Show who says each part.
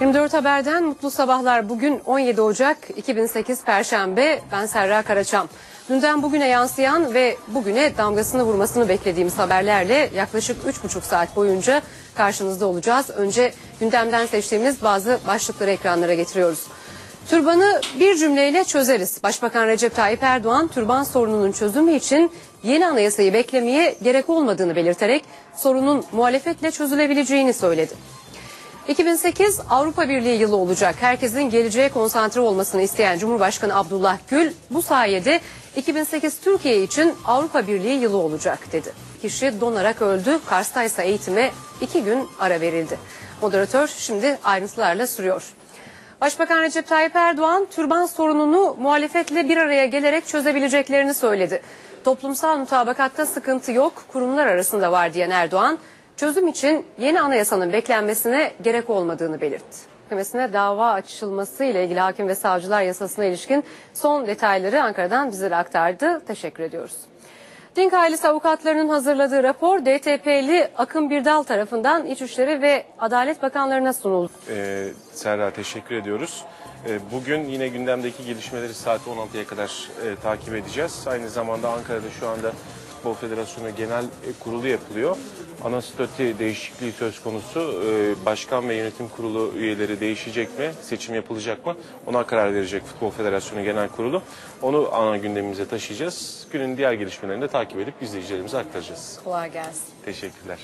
Speaker 1: 24 Haber'den mutlu sabahlar. Bugün 17 Ocak 2008 Perşembe. Ben Serra Karaçam. Dünden bugüne yansıyan ve bugüne damgasını vurmasını beklediğimiz haberlerle yaklaşık 3,5 saat boyunca karşınızda olacağız. Önce gündemden seçtiğimiz bazı başlıkları ekranlara getiriyoruz. Türbanı bir cümleyle çözeriz. Başbakan Recep Tayyip Erdoğan türban sorununun çözümü için yeni anayasayı beklemeye gerek olmadığını belirterek sorunun muhalefetle çözülebileceğini söyledi. 2008 Avrupa Birliği yılı olacak. Herkesin geleceğe konsantre olmasını isteyen Cumhurbaşkanı Abdullah Gül bu sayede 2008 Türkiye için Avrupa Birliği yılı olacak dedi. Kişi donarak öldü. Kars'ta ise eğitime iki gün ara verildi. Moderatör şimdi ayrıntılarla sürüyor. Başbakan Recep Tayyip Erdoğan türban sorununu muhalefetle bir araya gelerek çözebileceklerini söyledi. Toplumsal mutabakatta sıkıntı yok, kurumlar arasında var diyen Erdoğan, çözüm için yeni anayasanın beklenmesine gerek olmadığını belirtti. Mahkemesine dava açılması ile ilgili hakim ve savcılar yasasına ilişkin son detayları Ankara'dan bizlere aktardı. Teşekkür ediyoruz. Dink ailesi avukatlarının hazırladığı rapor DTP'li Akın Birdal tarafından İçişleri ve Adalet Bakanlarına sunuldu.
Speaker 2: Ee, Serra teşekkür ediyoruz. Ee, bugün yine gündemdeki gelişmeleri saat 16'ya kadar e, takip edeceğiz. Aynı zamanda Ankara'da şu anda Futbol Federasyonu Genel e, Kurulu yapılıyor. Ana statü değişikliği söz konusu. Ee, başkan ve yönetim kurulu üyeleri değişecek mi? Seçim yapılacak mı? Ona karar verecek Futbol Federasyonu Genel Kurulu. Onu ana gündemimize taşıyacağız. Günün diğer gelişmelerini de takip edip izleyicilerimize aktaracağız.
Speaker 1: Kolay gelsin.
Speaker 2: Teşekkürler.